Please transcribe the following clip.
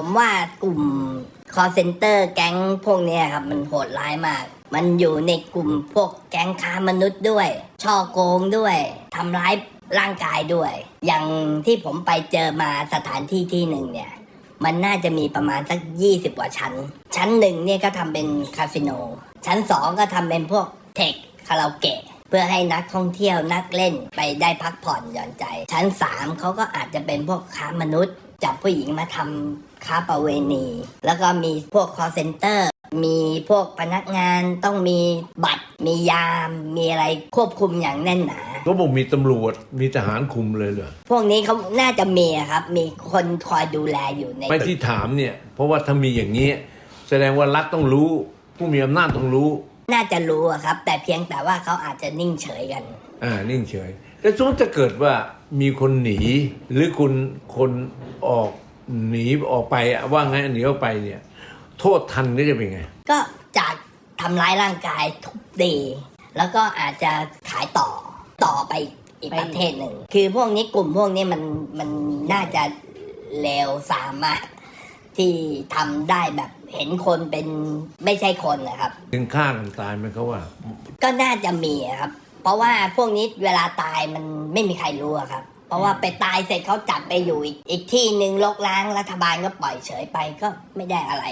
ผมว่ากลุ่ม call center แก๊งพวกนี้ครับมันโหดร้ายมาก มันอยู่ในกลุ่มพวกแก๊งค้ามนุษย์ด้วย ช่อโกงด้วยทำร้ายร่างกายด้วย อย่างที่ผมไปเจอมาสถานที่ที่หนึ่งเนี่ย มันน่าจะมีประมาณสัก 20 กว่าชั้น ชั้นหนึ่งเนี่ยก็ทำเป็นคาสิโน ชั้นสองก็ทำเป็นพวกเทคคาราโอเกะเพื่อให้นักท่องเที่ยวนักเล่นไปได้พักผ่อนหย่อนใจ ชั้นสามเขาก็อาจจะเป็นพวกค้ามนุษย์ จับผู้หญิงมาทำค้าประเวณี แล้วก็มีพวก call center มีพวกพนักงานต้องมีบัตร มียาม มีอะไรควบคุมอย่างแน่นหนา ก็บอกมีตำรวจมีทหารคุมเลยเหรอพวกนี้เขาน่าจะมีอะครับ มีคนคอยดูแลอยู่ใน ไม่ที่ถามเนี่ย เพราะว่าถ้ามีอย่างนี้ แสดงว่ารัฐต้องรู้ ผู้มีอำนาจต้องรู้ น่าจะรู้อะครับ แต่เพียงแต่ว่าเขาอาจจะนิ่งเฉยกัน อ่านิ่งเฉยแต่สมมติจะเกิดว่ามีคนหนี หรือคุณคนออกหนีออกไปอะว่าไงหนีออกไปเนี่ย โทษทันนี่จะเป็นไง ก็จากทำร้ายร่างกายทุบตีแล้วก็อาจจะขายต่อต่อไปอีกประเทศหนึ่ง คือพวกนี้กลุ่มพวกนี้มันมันน่าจะเลวสามมาก ที่ทำได้แบบเห็นคนเป็นไม่ใช่คนนะครับ ถึงฆ่ากันตายไหมเขาว่า ก็น่าจะมีอะครับ เพราะว่าพวกนี้เวลาตายมันไม่มีใครรู้อะครับ เพราะว่าไปตายเสร็จเขาจับไปอยู่อีกอีกที่หนึ่งลกล้างรัฐบาลก็ปล่อยเฉยไปก็ไม่ได้อะไร